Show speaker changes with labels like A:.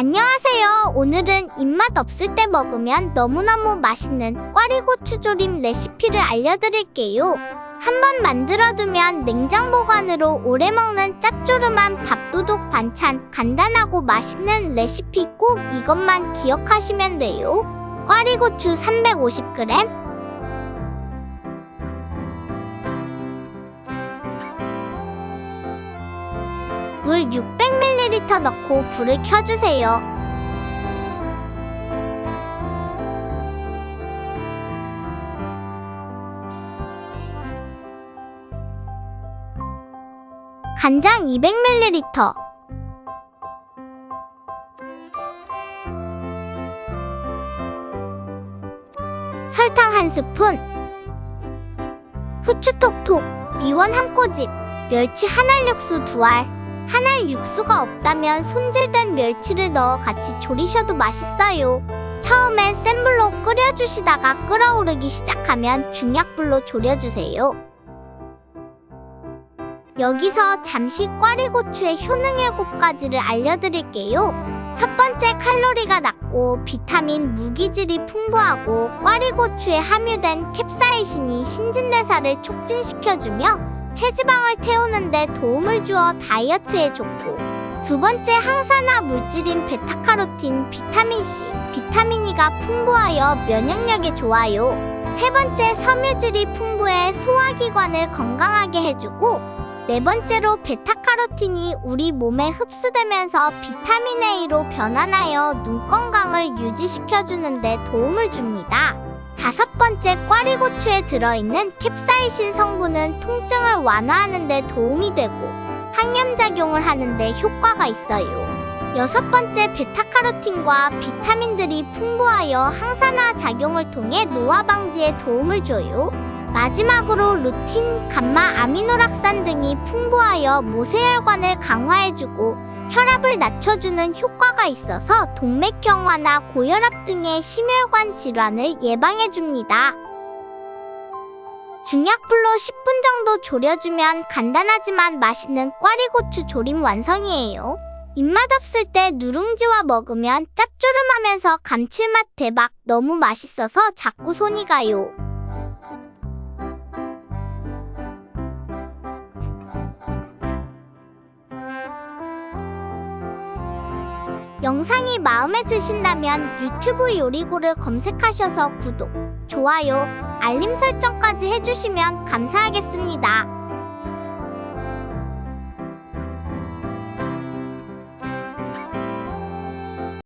A: 안녕하세요. 오늘은 입맛 없을 때 먹으면 너무너무 맛있는 꽈리고추조림 레시피를 알려드릴게요. 한번 만들어두면 냉장 보관으로 오래 먹는 짭조름한 밥도둑 반찬 간단하고 맛있는 레시피 꼭 이것만 기억하시면 돼요. 꽈리고추 350g 물 600ml 넣고 불을 켜주세요. 간장 200ml 설탕 한 스푼. 후추 톡톡 미원 한 꼬집 멸치 한 알 육수 두알 한알 육수가 없다면 손질된 멸치를 넣어 같이 조리셔도 맛있어요. 처음엔 센 불로 끓여주시다가 끓어오르기 시작하면 중약불로 졸여주세요. 여기서 잠시 꽈리고추의 효능 7가지를 알려드릴게요. 첫 번째 칼로리가 낮고 비타민 무기질이 풍부하고 꽈리고추에 함유된 캡사이신이 신진대사를 촉진시켜주며 체지방을 태우는데 도움을 주어 다이어트에 좋고 두 번째 항산화 물질인 베타카로틴 비타민C, 비타민 E가 풍부하여 면역력에 좋아요. 세 번째 섬유질이 풍부해 소화기관을 건강하게 해주고 네 번째로 베타카로틴이 우리 몸에 흡수되면서 비타민 A로 변환하여 눈 건강을 유지시켜주는데 도움을 줍니다. 다섯 번째 꽈리고추에 들어있는 캡사이신 성분은 통증을 완화하는 데 도움이 되고 항염작용을 하는 데 효과가 있어요. 여섯 번째 베타카로틴과 비타민들이 풍부하여 항산화 작용을 통해 노화 방지에 도움을 줘요. 마지막으로 루틴, 감마, 아미노락산 등이 풍부하여 모세혈관을 강화해주고 혈압을 낮춰주는 효과가 있어서 동맥경 화나 고혈압 등의 심혈관 질환을 예방해줍니다. 중약불로 10분 정도 졸여주면 간단하지만 맛있는 꽈리고추 조림 완성이에요. 입맛 없을 때 누룽지와 먹으면 짭조름하면서 감칠맛 대박 너무 맛있어서 자꾸 손이 가요. 영상이 마음에 드신다면 유튜브 요리고를 검색하셔서 구독, 좋아요, 알림 설정까지 해주시면 감사하겠습니다.